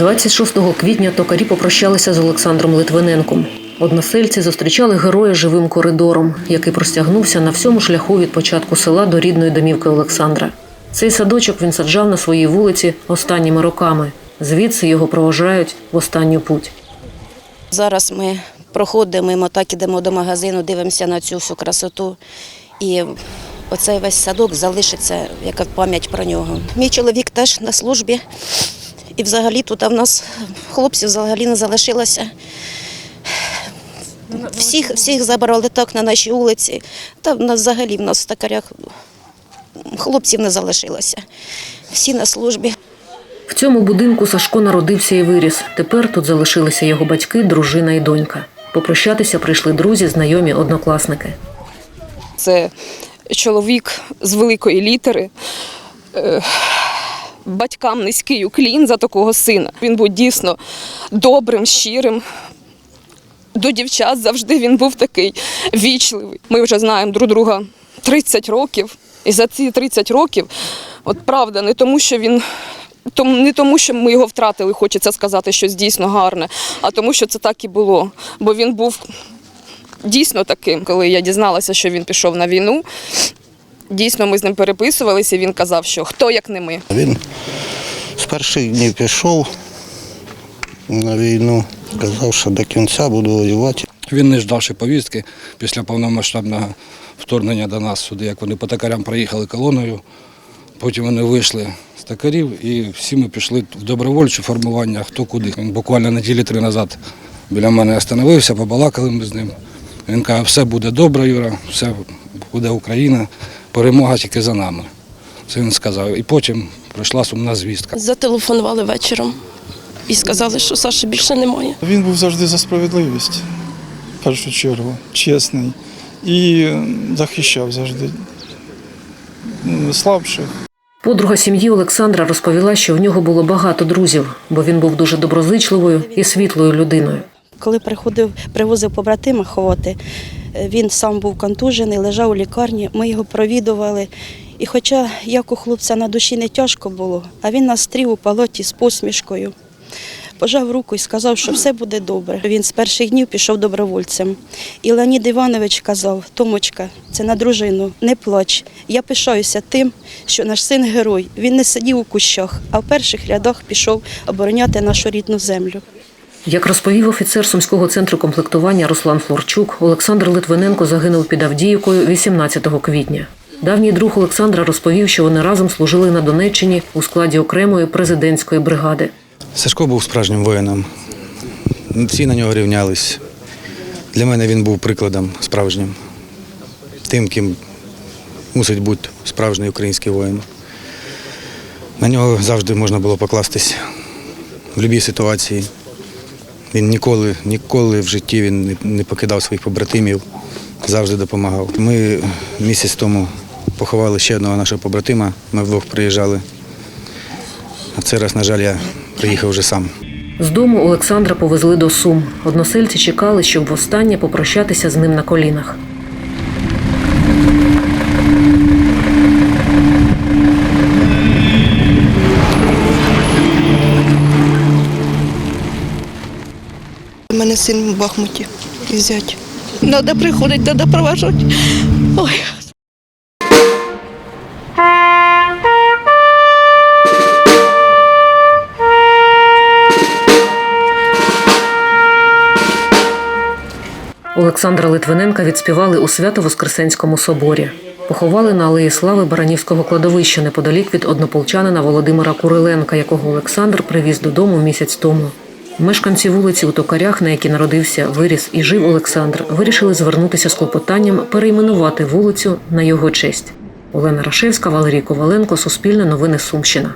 26 квітня токарі попрощалися з Олександром Литвиненком. Односельці зустрічали героя живим коридором, який простягнувся на всьому шляху від початку села до рідної домівки Олександра. Цей садочок він саджав на своїй вулиці останніми роками. Звідси його проважають в останню путь. Зараз ми проходимо, так ідемо до магазину, дивимося на цю всю красоту. І оцей весь садок залишиться як пам'ять про нього. Мій чоловік теж на службі. І взагалі тут в нас хлопців взагалі не залишилося. Всіх, всіх забрали так на нашій вулиці. Та в нас взагалі в нас в токарях хлопців не залишилося. Всі на службі. В цьому будинку Сашко народився і виріс. Тепер тут залишилися його батьки, дружина і донька. Попрощатися прийшли друзі, знайомі, однокласники. Це чоловік з великої літери. Батькам низький уклін за такого сина. Він був дійсно добрим, щирим. До дівчат завжди він був такий вічливий. Ми вже знаємо друг друга 30 років. І за ці 30 років, от правда, не тому, що він. Тому не тому, що ми його втратили, хочеться сказати щось дійсно гарне, а тому, що це так і було. Бо він був дійсно таким. Коли я дізналася, що він пішов на війну, дійсно ми з ним переписувалися. Він казав, що хто як не ми. Він з перших днів пішов на війну, казав, що до кінця буду воювати. Він не ждавши повістки після повномасштабного вторгнення до нас сюди, як вони по токарям проїхали колоною. Потім вони вийшли з токарів і всі ми пішли в добровольче формування, хто куди. Він буквально неділі три назад біля мене остановився, побалакали ми з ним. Він каже, все буде добре, Юра, все буде Україна, перемога тільки за нами. Це він сказав. І потім прийшла сумна звістка. Зателефонували вечором і сказали, що Саші більше немає. Він був завжди за справедливість, в першу чергу, чесний і захищав завжди м, слабших. Подруга сім'ї Олександра розповіла, що в нього було багато друзів, бо він був дуже доброзичливою і світлою людиною. Коли приходив, привозив побратима ховати, він сам був контужений, лежав у лікарні, ми його провідували. І хоча як у хлопця на душі не тяжко було, а він нас стрів у палоті з посмішкою. Пожав руку і сказав, що все буде добре. Він з перших днів пішов добровольцем. І Леонід Іванович казав: Томочка, це на дружину, не плач. Я пишаюся тим, що наш син герой. Він не сидів у кущах, а в перших рядах пішов обороняти нашу рідну землю. Як розповів офіцер Сумського центру комплектування Руслан Флорчук, Олександр Литвиненко загинув під Авдіївкою 18 квітня. Давній друг Олександра розповів, що вони разом служили на Донеччині у складі окремої президентської бригади. Сашко був справжнім воїном. Всі на нього рівнялись. Для мене він був прикладом справжнім. Тим, ким мусить бути справжній український воїн. На нього завжди можна було покластись в будь-якій ситуації. Він ніколи, ніколи в житті він не- покидав своїх побратимів, завжди допомагав. Ми місяць тому поховали ще одного нашого побратима, ми вдвох приїжджали. А в цей раз, на жаль, я приїхав вже сам. З дому Олександра повезли до Сум. Односельці чекали, щоб востаннє попрощатися з ним на колінах. У мене син в Бахмуті і взять. Треба приходити, треба проважати. Ой. Олександра Литвиненка відспівали у Свято-Воскресенському соборі. Поховали на Алеї Слави Баранівського кладовища неподалік від однополчанина Володимира Куриленка, якого Олександр привіз додому місяць тому. Мешканці вулиці у Токарях, на якій народився, виріс і жив Олександр, вирішили звернутися з клопотанням перейменувати вулицю на його честь. Олена Рашевська, Валерій Коваленко, Суспільне новини Сумщина.